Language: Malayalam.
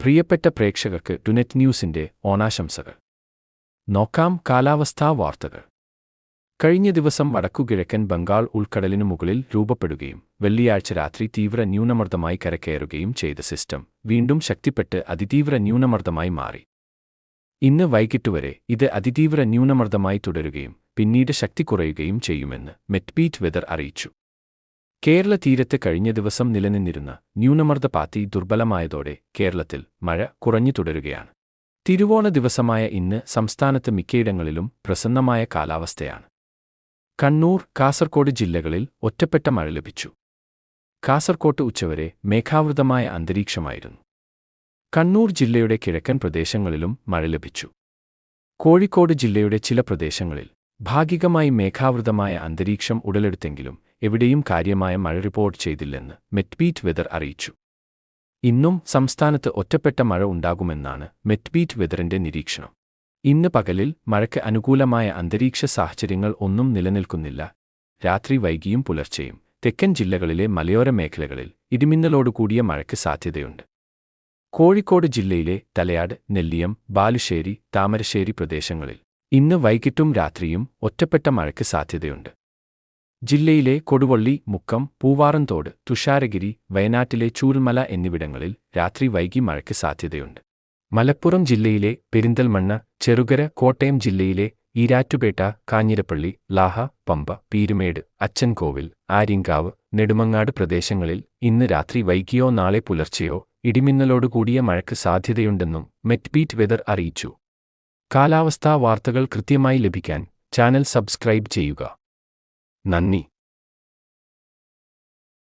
പ്രിയപ്പെട്ട പ്രേക്ഷകർക്ക് ടുനെറ്റ് ന്യൂസിന്റെ ഓണാശംസകൾ. നോക്കാം കാലാവസ്ഥാ വാർത്തകൾ. കഴിഞ്ഞ ദിവസം വടക്കുകിഴക്കൻ ബംഗാൾ ഉൾക്കടലിനു മുകളിൽ രൂപപ്പെടുകയും വെള്ളിയാഴ്ച രാത്രി തീവ്ര ന്യൂനമർദ്ദമായി കരക്കയറുകയും ചെയ്ത സിസ്റ്റം വീണ്ടും ശക്തിപ്പെട്ട് അതിതീവ്ര ന്യൂനമർദ്ദമായി മാറി. ഇന്ന് വൈകിട്ടുവരെ ഇത് അതിതീവ്ര ന്യൂനമർദ്ദമായി തുടരുകയും പിന്നീട് ശക്തി കുറയുകയും ചെയ്യുമെന്ന് മെറ്റ്ബീറ്റ് വെതർ അറിയിച്ചു. കേരള തീരത്ത് കഴിഞ്ഞ ദിവസം നിലനിന്നിരുന്ന ന്യൂനമർദ്ദ പാത്തി ദുർബലമായതോടെ കേരളത്തിൽ മഴ കുറഞ്ഞു തുടരുകയാണ്. തിരുവോണ ദിവസമായ ഇന്ന് സംസ്ഥാനത്ത് മിക്കയിടങ്ങളിലും പ്രസന്നമായ കാലാവസ്ഥയാണ്. കണ്ണൂർ കാസർകോട് ജില്ലകളിൽ ഒറ്റപ്പെട്ട മഴ ലഭിച്ചു. കാസർകോട്ട് ഉച്ചവരെ മേഘാവൃതമായ അന്തരീക്ഷമായിരുന്നു. കണ്ണൂർ ജില്ലയുടെ കിഴക്കൻ പ്രദേശങ്ങളിലും മഴ ലഭിച്ചു. കോഴിക്കോട് ജില്ലയുടെ ചില പ്രദേശങ്ങളിൽ ഭാഗികമായി മേഘാവൃതമായ അന്തരീക്ഷം ഉടലെടുത്തെങ്കിലും എവിടെയും കാര്യമായ മഴ റിപ്പോർട്ട് ചെയ്തില്ലെന്ന് മെറ്റ്ബീറ്റ് വെതർ അറിയിച്ചു. ഇന്നും സംസ്ഥാനത്ത് ഒറ്റപ്പെട്ട മഴ ഉണ്ടാകുമെന്നാണ് മെറ്റ്ബീറ്റ് വെതറിന്റെ നിരീക്ഷണം. ഇന്ന് പകലിൽ മഴയ്ക്ക് അനുകൂലമായ അന്തരീക്ഷ സാഹചര്യങ്ങൾ ഒന്നും നിലനിൽക്കുന്നില്ല. രാത്രി വൈകിയും പുലർച്ചെയും തെക്കൻ ജില്ലകളിലെ മലയോര മേഖലകളിൽ ഇടിമിന്നലോടുകൂടിയ മഴയ്ക്ക് സാധ്യതയുണ്ട്. കോഴിക്കോട് ജില്ലയിലെ തലയാട് നെല്ലിയം ബാലുശ്ശേരി താമരശ്ശേരി പ്രദേശങ്ങളിൽ ഇന്ന് വൈകിട്ടും രാത്രിയും ഒറ്റപ്പെട്ട മഴയ്ക്ക് സാധ്യതയുണ്ട്. ജില്ലയിലെ കൊടുവള്ളി മുക്കം പൂവാറന്തോട് തുഷാരഗിരി വയനാട്ടിലെ ചൂൽമല എന്നിവിടങ്ങളിൽ രാത്രി വൈകി മഴയ്ക്ക് സാധ്യതയുണ്ട്. മലപ്പുറം ജില്ലയിലെ പെരിന്തൽമണ്ണ ചെറുകര കോട്ടയം ജില്ലയിലെ ഈരാറ്റുപേട്ട കാഞ്ഞിരപ്പള്ളി ലാഹ പമ്പ പീരുമേട് അച്ചൻകോവിൽ ആര്യങ്കാവ് നെടുമങ്ങാട് പ്രദേശങ്ങളിൽ ഇന്ന് രാത്രി വൈകിയോ നാളെ പുലർച്ചെയോ ഇടിമിന്നലോടുകൂടിയ മഴയ്ക്ക് സാധ്യതയുണ്ടെന്നും മെറ്റ്ബീറ്റ് വെതർ അറിയിച്ചു. കാലാവസ്ഥാ വാർത്തകൾ കൃത്യമായി ലഭിക്കാൻ ചാനൽ സബ്സ്ക്രൈബ് ചെയ്യുക. 难逆